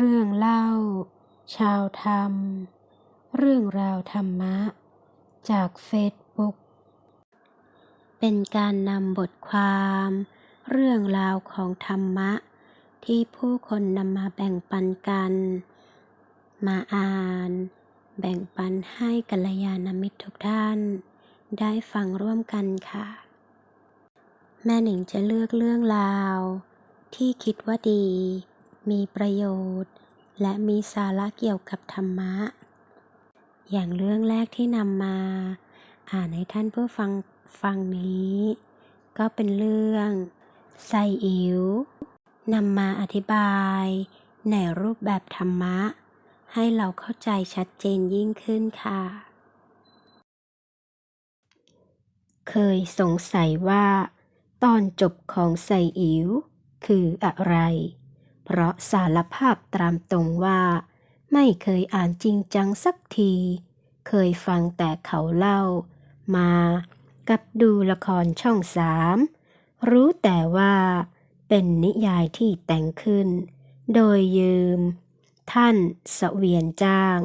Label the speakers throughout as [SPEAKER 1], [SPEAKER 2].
[SPEAKER 1] เรื่องเล่า ชาวธรรม เรื่องราวธรรมะ จากเฟซบุ๊ก เป็นการนำบทความ เรื่องราวของธรรมะ ที่ผู้คนนำมาแบ่งปันกัน มาอ่าน แบ่งปันให้กัลยาณมิตรทุกท่าน ได้ฟังร่วมกันค่ะ แม่หนิงจะเลือกเรื่องราว ที่คิดว่าดี มีประโยชน์ และมีสาระเกี่ยวกับธรรมะ อย่างเรื่องแรกที่นำมา อ่านให้ท่านผู้ฟังฟังนี้ ก็เป็นเรื่องไซอิ๋วนำมาอธิบาย ในรูปแบบธรรมะ ให้เราเข้าใจชัดเจนยิ่งขึ้นค่ะ เคยสงสัยว่า ตอนจบของไซอิ๋วคืออะไร เพราะสารภาพตามตรงว่า ไม่เคยอ่านจริงจังสักที เคยฟังแต่เขาเล่า มากับดูละครช่องสามรู้แต่ว่าเป็นนิยายที่แต่งขึ้น โดยยืม ท่านเสวียนจ้าง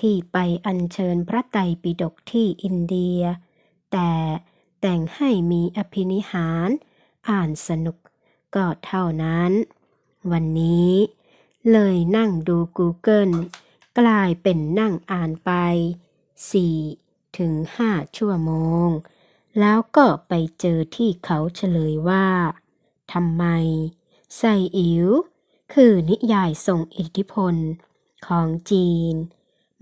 [SPEAKER 1] ที่ไปอัญเชิญพระไตรปิฎกที่อินเดีย แต่แต่งให้มีอภินิหาร อ่านสนุกก็เท่านั้น วันนี้ เลยนั่งดู Google กลายเป็นนั่งอ่านไป 4 ถึง 5 ชั่วโมง แล้วก็ไปเจอที่เขาเฉลยว่าทำไมไซอิ๋วคือนิยายทรงอิทธิพลของจีน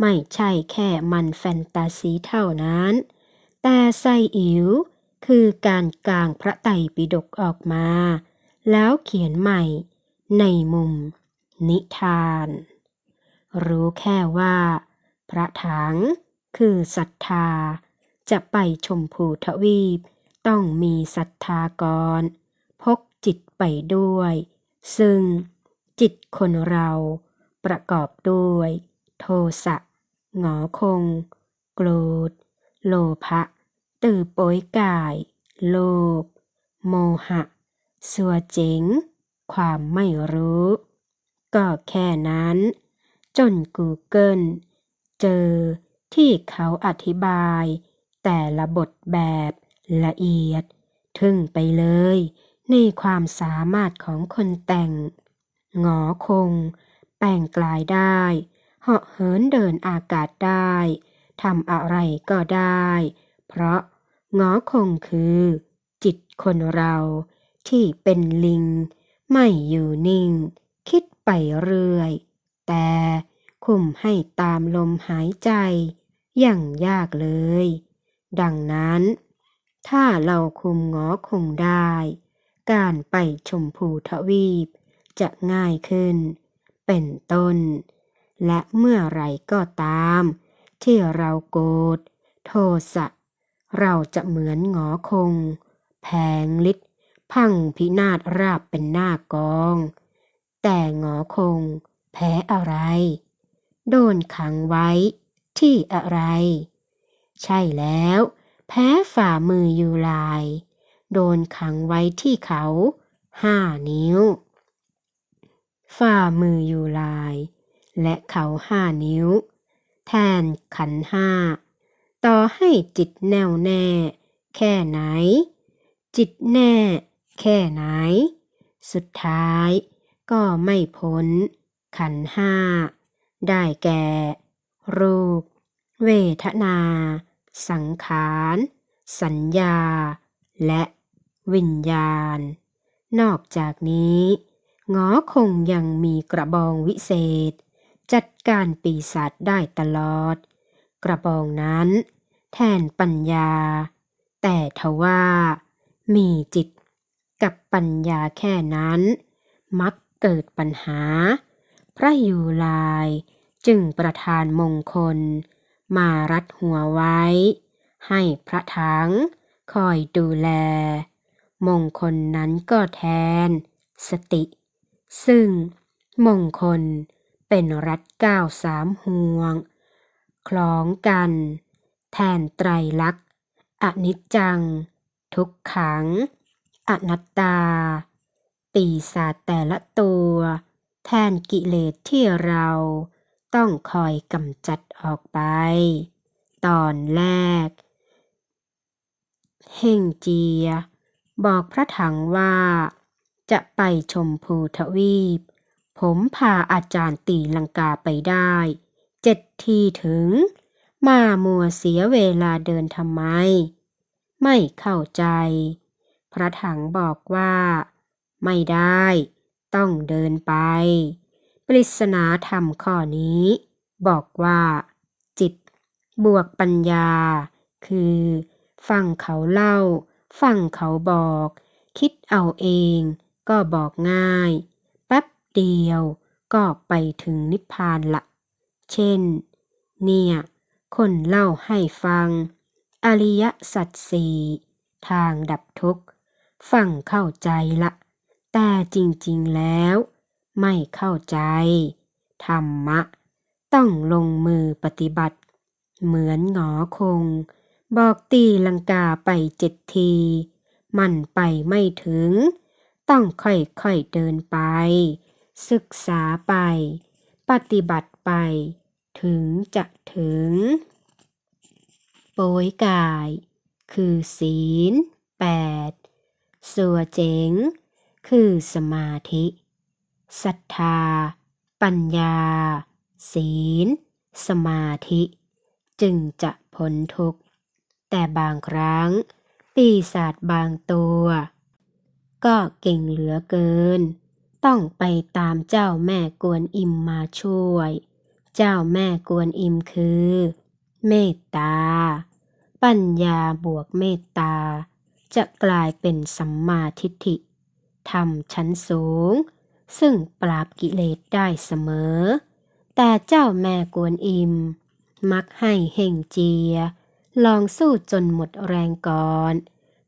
[SPEAKER 1] ไม่ใช่แค่มันแฟนตาซีเท่านั้น แต่ไซอิ๋วคือการกลางพระไตรปิฎกออกมา แล้วเขียนใหม่ ในมุม นิทาน รู้แค่ว่า พระถังคือศรัทธา จะไปชมพูทวีป ต้องมีศรัทธาก่อนพกจิตไปด้วย ซึ่งจิตคนเราประกอบด้วย โทสะหงอคง โกรธ โลภะตื่อโป้ยกาย โลภโมหะ สัวเจ๋ง ความไม่รู้ ก็แค่นั้น จน Google เจอที่เขาอธิบาย แต่ละบทแบบละเอียด ทึ่งไปเลย ในความสามารถของคนแต่ง หงอคง แปลงกลายได้เหาะเหินเดินอากาศได้ทำอะไรก็ได้ เพราะงอคงคือ จิตคนเราที่เป็นลิง ไม่อยู่นิ่ง คิดไปเรื่อย แต่คุมให้ตามลมหายใจ อย่างยากเลย ดังนั้น ถ้าเราคุมงอคงได้ การไปชมพูทวีปจะง่ายขึ้น เป็นต้น และเมื่อไรก็ตาม ที่เราโกรธโทสะเราจะเหมือนงอคง แผงฤทธิ์ พังพินาศราบเป็นหน้ากอง แต่หงอคง แพ้อะไร โดนขังไว้ที่อะไร ใช่แล้ว แพ้ฝ่ามือยูลาย โดนขังไว้ที่เขาห้านิ้ว ฝ่ามือยูลาย และเขาห้านิ้ว แทนขันห้า ต่อให้จิตแน่วแน่ แค่ไหน จิตแน่ แค่ไหน สุดท้ายก็ไม่พ้น ขันห้า ได้แก่ รูป เวทนา สังขาร สัญญา และวิญญาณ นอกจากนี้งอคงยังมีกระบองวิเศษ จัดการปีศาจได้ตลอด กระบองนั้น แทนปัญญา แต่ทว่ามีจิต กับปัญญาแค่นั้น มักเกิดปัญหา พระยูลายจึงประทานมงคล มารัดหัวไว้ ให้พระถังคอยดูแล มงคลนั้นก็แทน สติ ซึ่งมงคลเป็นรัดเก้าสามห่วง คล้องกัน แทนไตรลักษณ์อนิจจัง ทุกขัง อนัตตา ปีศาจแต่ละตัว แทนกิเลสที่เราต้องคอยกำจัดออกไป ตอนแรก เฮงเจีย บอกพระถังว่า จะไปชมพูทวีป ผมพาอาจารย์ตีลังกาไปได้เจ็ดทีถึง มามัวเสียเวลาเดินทำไม ไม่เข้าใจ พระถังบอกว่า ไม่ได้ ต้องเดินไป ปริศนาธรรมข้อนี้ บอกว่า จิต บวกปัญญา คือ ฟังเขาเล่า ฟังเขาบอก คิดเอาเอง ก็บอกง่าย แป๊บเดียวก็ไปถึงนิพพานละ เช่น เนี่ย คนเล่าให้ฟัง อริยสัจสี่ทางดับทุกข์ ฟังเข้าใจละ แต่จริงๆแล้ว ไม่เข้าใจ ธรรมะ ต้องลงมือปฏิบัติ เหมือนหงอคง บอกตีลังกาไปเจ็ดที มันไปไม่ถึง ต้องค่อยๆเดินไป ศึกษาไป ปฏิบัติไป ถึงจะถึง โปยกาย คือศีลแปด สัวเจ๋ง คือสมาธิศรัทธา ปัญญา ศีล สมาธิ จึงจะพ้นทุกข์ แต่บางครั้ง ปีศาจบางตัว ก็เก่งเหลือเกิน ต้องไปตามเจ้าแม่กวนอิมมาช่วย เจ้าแม่กวนอิมคือ เมตตา ปัญญาบวกเมตตา จะกลายเป็นสัมมาทิฏฐิธรรมชั้นสูง ซึ่งปราบกิเลสได้เสมอ แต่เจ้าแม่กวนอิม มักให้เฮงเจีย ลองสู้จนหมดแรงก่อน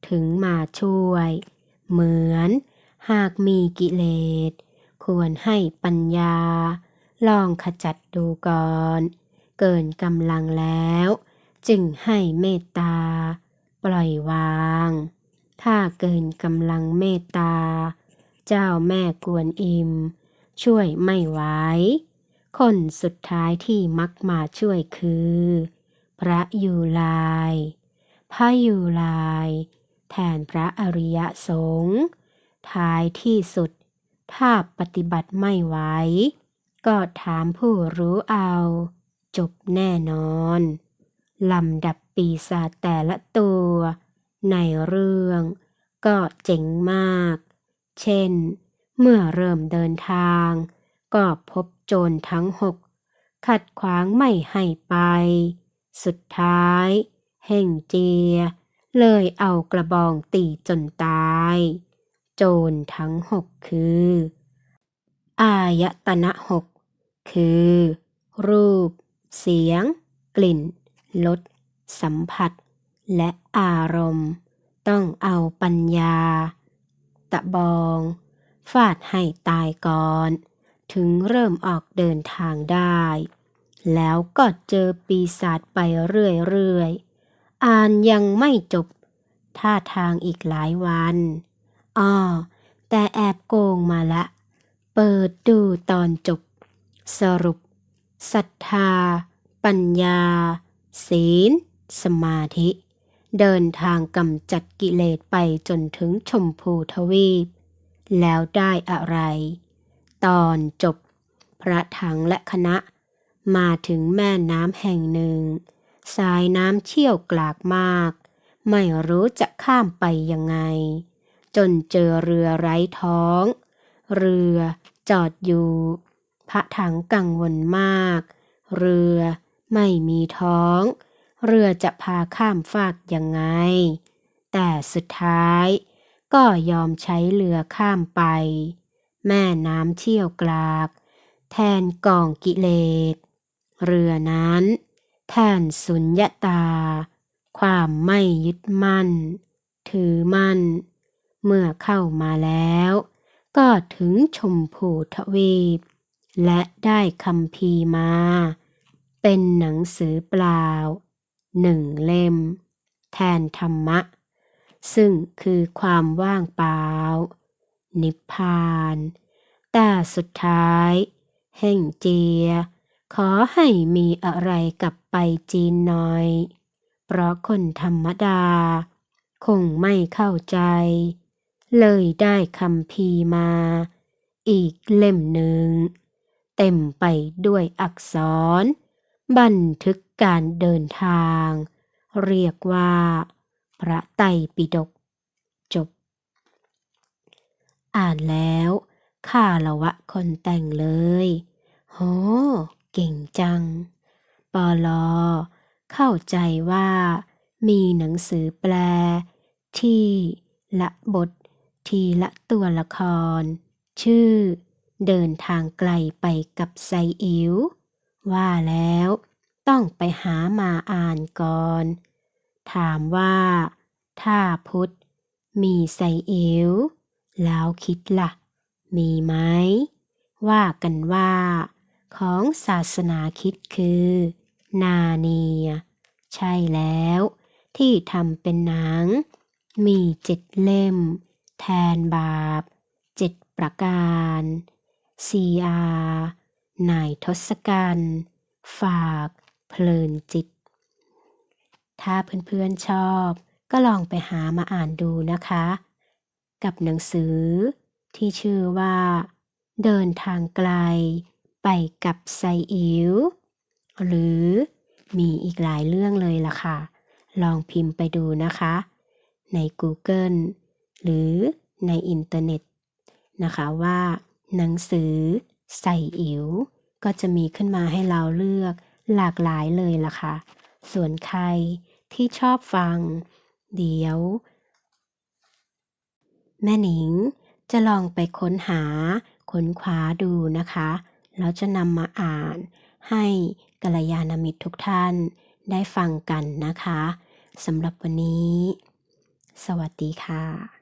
[SPEAKER 1] ถึงมาช่วย เหมือนหากมีกิเลส ควรให้ปัญญา ลองขจัดดูก่อน เกินกำลังแล้ว จึงให้เมตตา ปล่อยวาง ถ้าเกินกำลังเมตตา เจ้าแม่กวนอิม ช่วยไม่ไหวคนสุดท้ายที่มักมาช่วยคือ พระยูลายพระยูลาย แทนพระอริยสงฆ์ท้ายที่สุด ถ้าปฏิบัติไม่ไหวก็ถามผู้รู้เอา จบแน่นอน ลำดับปีศาจแต่ละตัว ในเรื่อง ก็เจ๋งมาก เช่น เมื่อเริ่มเดินทาง ก็พบโจรทั้งหกขัดขวางไม่ให้ไป สุดท้ายเฮ่งเจีย เลยเอากระบองตีจนตาย โจรทั้งหกคือ อายตนะหกคือ รูป เสียง กลิ่น รสสัมผัส และอารมณ์ ต้องเอาปัญญา ตะบอง ฟาดให้ตายก่อน ถึงเริ่มออกเดินทางได้ แล้วก็เจอปีศาจไปเรื่อยๆ อ่านยังไม่จบ ท่าทางอีกหลายวันอ้อแต่แอบโกงมาละ เปิดดูตอนจบ สรุปศรัทธา ปัญญา ศีล สมาธิ เดินทางกำจัดกิเลสไปจนถึงชมพูทวีป แล้วได้อะไร ตอนจบ พระถังและคณะ มาถึงแม่น้ำแห่งหนึ่ง สายน้ำเชี่ยวกลากมาก ไม่รู้จะข้ามไปยังไง จนเจอเรือไร้ท้อง เรือจอดอยู่ พระถังกังวลมาก เรือ ไม่มีท้อง เรือจะพาข้ามฟากยังไง แต่สุดท้ายก็ยอมใช้เรือข้ามไป แม่น้ำเชี่ยวกลาก แทนกองกิเลส เรือนั้น แทนสุญญาตา ความไม่ยึดมั่น ถือมั่น เมื่อเข้ามาแล้ว ก็ถึงชมพูทวีป และได้คำพีมา เป็นหนังสือเปล่าหนึ่งเล่ม แทนธรรมะ ซึ่งคือความว่างเปล่า นิพพาน แต่สุดท้ายเฮ่งเจีย ขอให้มีอะไรกลับไปจีนหน่อย เพราะคนธรรมดา คงไม่เข้าใจ เลยได้คำพีมา อีกเล่มหนึ่ง เต็มไปด้วยอักษร บันทึกการเดินทาง เรียกว่า พระไตรปิฎกจบ อ่านแล้วข้าละวะคนแต่งเลยโหเก่งจัง ปอลอ เข้าใจว่า มีหนังสือแปล ที่ละบท ทีละตัวละคร ชื่อ เดินทางไกลไปกับไซอิ๋ว ว่าแล้วต้องไปหามาอ่านก่อน ถามว่าถ้าพุทธมีไซอิ๋วแล้วคิดละ่ะ มีไหม ว่ากันว่า ของศาสนาคิดคือ นาเนีย ใช่แล้ว ที่ทำเป็นหนัง มีเจ็ดเล่ม แทนบาป เจ็ดประการซีอา นายทศกัณฐ์ฝากเพลินจิต ถ้าเพื่อนๆชอบก็ลองไปหามาอ่านดูนะคะ กับหนังสือที่ชื่อว่า เดินทางไกลไปกับไซอิ๋วหรือมีอีกหลายเรื่องเลยล่ะค่ะ ลองพิมพ์ไปดูนะคะ ใน Google หรือในอินเทอร์เน็ตนะคะว่า หนังสือ ใส่อิ๋วก็จะมีขึ้นมาให้เราเลือกหลากหลายเลยล่ะค่ะ ส่วนใครที่ชอบฟัง เดี๋ยว แม่หนิงจะลองไปค้นหาค้นคว้าดูนะคะ แล้วจะนำมาอ่านให้กัลยาณมิตรทุกท่านได้ฟังกันนะคะสำหรับวันนี้ สวัสดีค่ะ